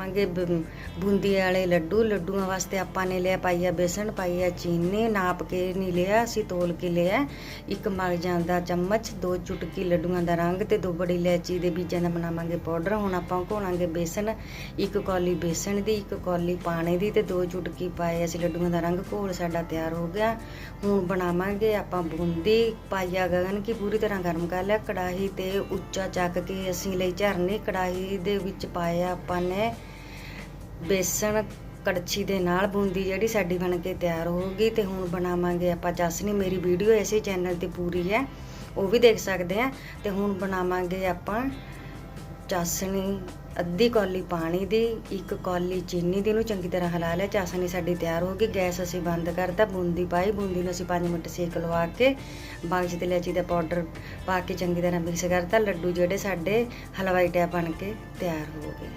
ਬਣਾਵਾਂਗੇ ਬ- ਬੂੰਦੀ ਵਾਲੇ ਲੱਡੂ, ਲੱਡੂਆਂ ਵਾਸਤੇ ਆਪਾਂ ਨੇ ਲਿਆ ਪਾਈਆ ਬੇਸਣ ਪਾਈਆ ਚੀਨੀ, ਨਾਪ ਕੇ ਨਹੀਂ ਲਿਆ, ਅਸੀਂ ਤੋਲ ਕੇ ਲਿਆ। ਇੱਕ ਮਗਜਾਂ ਦਾ ਚਮਚ, ਦੋ ਚੁਟਕੀ ਲੱਡੂਆਂ ਦਾ ਰੰਗ ਤੇ ਦੋ ਬੜੀ ਇਲਾਇਚੀ ਦੇ ਬੀਜਾਂ ਦਾ ਬਣਾਵਾਂਗੇ ਪਾਊਡਰ। ਹੁਣ ਆਪਾਂ ਘੋਲਾਂਗੇ ਬੇਸਣ, ਇੱਕ ਕੌਲੀ ਬੇਸਣ ਦੀ, ਇੱਕ ਕੌਲੀ ਪਾਣੀ ਦੀ ਤੇ ਦੋ ਚੁਟਕੀ ਪਾਏ ਅਸੀਂ ਲੱਡੂਆਂ ਦਾ ਰੰਗ। ਘੋਲ ਸਾਡਾ ਤਿਆਰ ਹੋ ਗਿਆ। ਹੁਣ ਬਣਾਵਾਂਗੇ ਆਪਾਂ ਬੂੰਦੀ ਪਾਈਆ ਗਗਨ ਕੀ ਪੂਰੀ ਤਰ੍ਹਾਂ ਗਰਮ ਕਰ ਲਿਆ। ਕੜਾਹੀ ਤੇ ਉੱਚਾ ਚੱਕ ਕੇ ਅਸੀਂ ਲਈ ਝਰਨੇ, ਕੜਾਹੀ ਦੇ ਵਿੱਚ ਪਾਇਆ ਆਪਾਂ ਨੇ ਬੇਸਣ ਕੜਛੀ ਦੇ ਨਾਲ ਬੂੰਦੀ ਜਿਹੜੀ ਸਾਡੀ ਬਣ ਕੇ ਤਿਆਰ ਹੋ ਗਈ ਤੇ ਹੁਣ ਬਣਾਵਾਂਗੇ ਆਪਾਂ। ਚਾਸ਼ਨੀ ਮੇਰੀ ਵੀਡੀਓ ਇਸੇ ਚੈਨਲ ਤੇ ਪੂਰੀ ਹੈ, ਉਹ ਵੀ ਦੇਖ ਸਕਦੇ ਆ। ਤੇ ਹੁਣ ਬਣਾਵਾਂਗੇ ਆਪਾਂ ਚਾਸਣੀ ਅੱਧੀ ਕੌਲੀ ਪਾਣੀ ਦੀ, ਇੱਕ ਕੌਲੀ ਚੀਨੀ ਦੀ ਨੂੰ ਚੰਗੀ ਤਰ੍ਹਾਂ ਹਿਲਾ ਲਿਆ। ਚਾਸਣੀ ਸਾਡੀ ਤਿਆਰ ਹੋ ਗਈ ਗੈਸ ਅਸੀਂ ਬੰਦ ਕਰਤਾ, ਬੂੰਦੀ ਪਾਈ, ਬੂੰਦੀ ਨੂੰ ਅਸੀਂ 5 ਮਿੰਟ ਸੇਕ ਲਵਾ ਕੇ ਬਾਗਜ ਤੇ ਇਲਾਇਚੀ ਦਾ ਪਾਊਡਰ ਪਾ ਕੇ ਚੰਗੀ ਤਰ੍ਹਾਂ ਮਿਕਸ ਕਰਤਾ। ਲੱਡੂ ਜਿਹੜੇ ਸਾਡੇ ਹਲਵਾਈ ਟੈਪ ਬਣ ਕੇ ਤਿਆਰ ਹੋ ਗਏ।